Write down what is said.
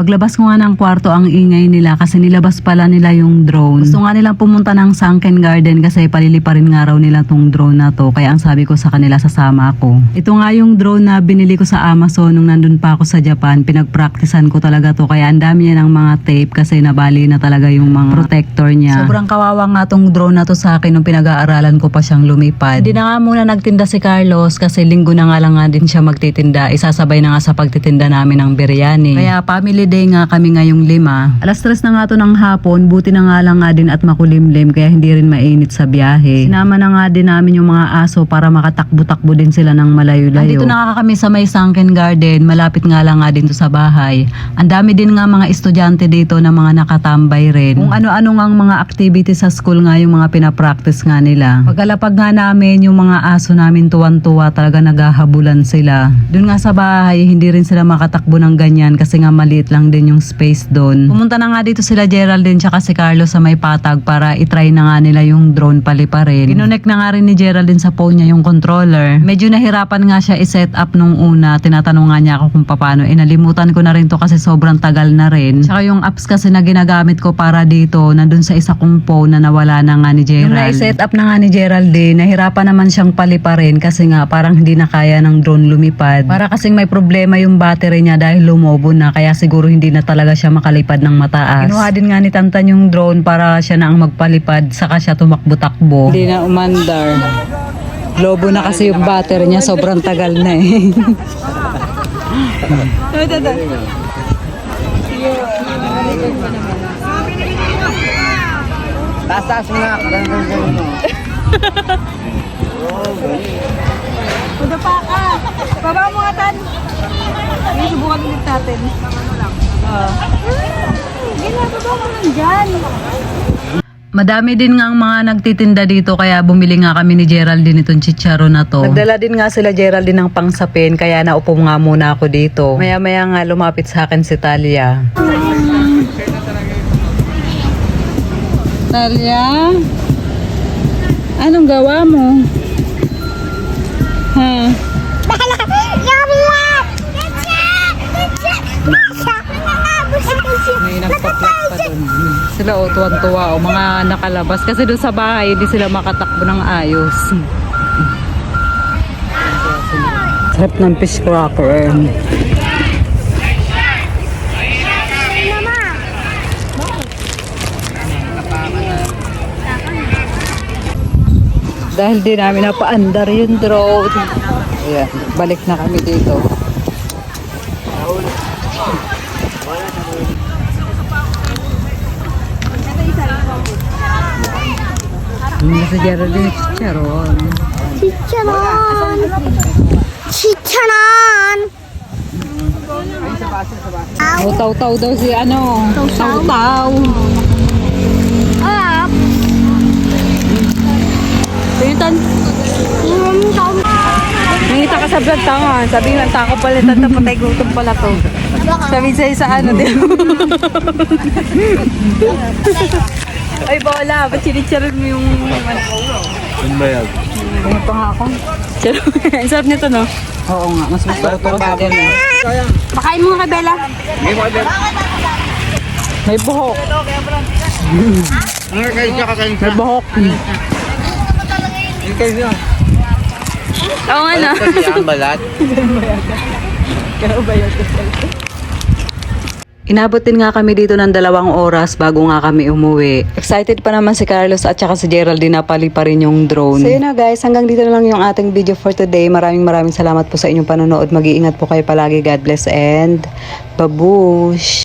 Paglabas ko nga ng kwarto ang ingay nila kasi nilabas pala nila yung drone. Gusto nga nilang pumunta ng sunken garden kasi paliliparin nga raw nila tong drone na to. Kaya ang sabi ko sa kanila sasama ako. Ito nga yung drone na binili ko sa Amazon nung nandun pa ako sa Japan. Pinagpraktisan ko talaga to kaya ang dami niya ng mga tape kasi nabali na talaga yung mga protector niya. Sobrang kawawa nga tong drone na to sa akin nung pinag-aaralan ko pa siyang lumipad. Hindi na nga muna nagtinda si Carlos kasi linggo na nga lang nga din siya magtitinda. Isasabay na nga sa pagtitinda namin ng biryani. Kaya family day nga kami ngayong lima. Alas tres na nga to ng hapon, buti na nga lang nga din at makulimlim kaya hindi rin mainit sa biyahe. Sinama na nga din namin yung mga aso para makatakbo-takbo din sila ng malayo-layo. Andito na nga kami sa may sunken garden, malapit nga lang nga din to sa bahay. Ang dami din nga mga estudyante dito na mga nakatambay rin. Kung ano-ano nga mga activities sa school nga yung mga pinapractice nga nila. Pagkalapag nga namin yung mga aso namin tuwan-tuwa talaga naghahabulan sila. Doon nga sa bahay, hindi rin sila makatakbo ng ganyan kasi nga maliit lang din yung space doon. Pumunta na nga dito sila Geraldine tsaka si Carlos sa may patag para itry na nga nila yung drone paliparin. Kinonek na nga rin ni Geraldine sa phone niya yung controller. Medyo nahirapan nga siya i-set up nung una. Tinatanong nga niya ako kung paano. Eh nalimutan ko na rin to kasi sobrang tagal na rin. Tsaka yung apps kasi na ginagamit ko para dito, nandun sa isa kong phone na nawala na nga ni Gerald. Nung na-set up na nga ni Geraldine, nahirapan naman siyang paliparin kasi nga parang hindi na kaya ng drone lumipad. Para kasing may problema yung battery niya dahil lumobo na kaya siguro hindi na talaga siya makalipad ng mataas. Kinuha din nga ni Tantan yung drone para siya na ang magpalipad saka siya tumakbo-takbo. Hindi na umandar. Lobo na kasi yung battery niya, sobrang tagal na eh. Taas-taas mo nga. Mo. Madami din nga ang mga nagtitinda dito kaya bumili nga kami ni Geraldine itong chicharo na to. Nagdala din nga sila Geraldine ng pangsapin kaya naupo nga muna ako dito. Maya maya nga lumapit sa akin si Talia. Talia? Anong gawa mo? Ha nagpa-plug pa doon. Sila o, tuwan-tuwa o, mga nakalabas. Kasi doon sa bahay, hindi sila makatakbo ng ayos. Sarap ng fish cracker. Dahil di namin napaandar yung drone. Ayan, balik na kami dito. Hindi si Geraldine Chicharon. Chicharon! Chicharon! Taw-taw daw si ano. Taw-taw? Up! Pitan. Sa vlog tangan. Sabi ng tako pala. Tata patay gutom pala to. Sabi sa'yo sa ano din. Ay, bola. Ba't sinicharon mo yung... Ano ba yan? Ano pa nga ako? Ang sarap nito, no? Oo nga. Mas masarap ito kasi din. eh. Pakain mo nga kay Bella. May buhok. Ang kain siya, kakain siya. May buhok. Ang kain siya. Oo nga na. Balat ang balat. Inabot din nga kami dito ng dalawang oras bago nga kami umuwi. Excited pa naman si Carlos at saka si Geraldine na pali pa rin yung drone. So yun na guys, hanggang dito na lang yung ating video for today. Maraming maraming salamat po sa inyong panonood. Mag-iingat po kayo palagi. God bless and babush!